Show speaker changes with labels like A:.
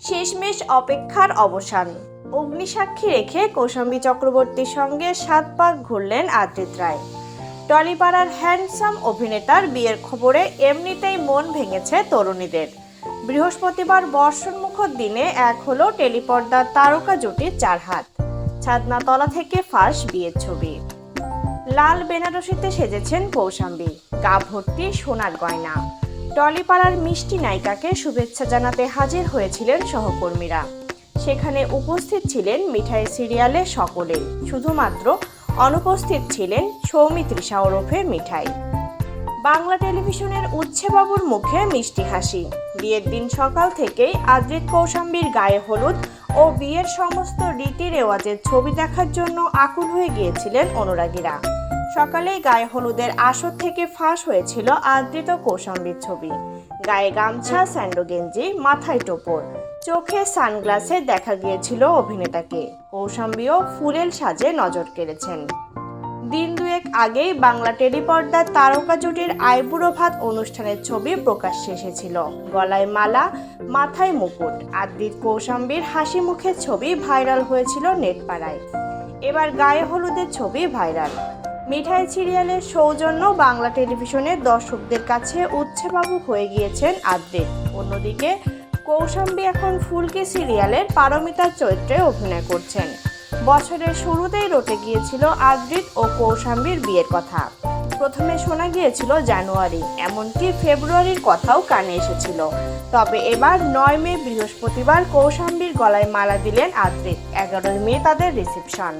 A: শেষমেশ অপেক্ষার অবসান। অগ্নিসাক্ষী রেখে কৌশাম্বী চক্রবর্তীর সঙ্গে সাত পাক ঘুরলেন আদ্রিত রায়। টলিপাড়ার হ্যান্ডসাম অভিনেতার বিয়ের খবরে এমনিতেই মন ভেঙেছে তরুণীদের। বৃহস্পতিবার বর্ষণমুখর দিনে এক হলো টেলিপর্দার তারকা জুটির চার হাত। ছাদনাতলা থেকে ফাঁস বিয়ের ছবি। লাল বেনারসিতে সেজেছেন কৌশাম্বী। গা ভর্তি সোনার গয়না। টলিপাড়ার মিষ্টি নায়িকাকে শুভেচ্ছা জানাতে হাজির হয়েছিলেন সহকর্মীরা। সেখানে উপস্থিত ছিলেন মিঠাই সিরিয়ালে সকলে, শুধুমাত্র অনুপস্থিত ছিলেন সৌমিত্রিষা ওরফে মিঠাই। বাংলা টেলিভিশনের উচ্ছেবাবুর মুখে মিষ্টি হাসি। বিয়ের দিন সকাল থেকেই আদ্রিত কৌশাম্বীর গায়ে হলুদ ও বিয়ের সমস্ত রীতি রেওয়াজের ছবি দেখার জন্য আকুল হয়ে গিয়েছিলেন অনুরাগীরা। সকালেই গায়ে হলুদের আসর থেকে ফাঁস হয়েছিল আদৃত কৌশাম্বীর ছবি। গায়ে গামছা, স্যান্ডো গেঞ্জি, মাথায় টোপর। চোখে সানগ্লাসে দেখা গিয়েছিল অভিনেতাকে। কৌশাম্বীও ফুলেল সাজে নজর কেড়েছেন। দিন দুয়েক আগেই বাংলা টেলিপর্দার তারকা জুটির আইবুড়ো ভাত অনুষ্ঠানের ছবি প্রকাশ্যে এসেছিল। গলায় মালা, মাথায় মুকুট। আদ্রিত কৌশাম্বীর হাসি মুখের ছবি ভাইরাল হয়েছিল নেটপাড়ায়। এবার গায়ে হলুদের ছবি ভাইরাল। মিঠাই সিরিয়ালের সৌজন্য বাংলা টেলিভিশনের দর্শকদের কাছে উচ্ছেবাবু হয়ে গিয়েছেন আদ্রিত। অন্যদিকে, কৌশাম্বী এখন ফুলকি সিরিয়ালের পারমিতার চরিত্রে অভিনয় করছেন। বছরের শুরুতেই রটে গিয়েছিল আদ্রিত ও কৌশাম্বীর বিয়ের কথা। প্রথমে শোনা গিয়েছিল জানুয়ারি, এমনকি ফেব্রুয়ারির কথাও কানে এসেছিল। তবে এবার নয় মে বৃহস্পতিবার কৌশাম্বীর গলায় মালা দিলেন আদ্রিত। এগারোই মে তাদের রিসেপশন।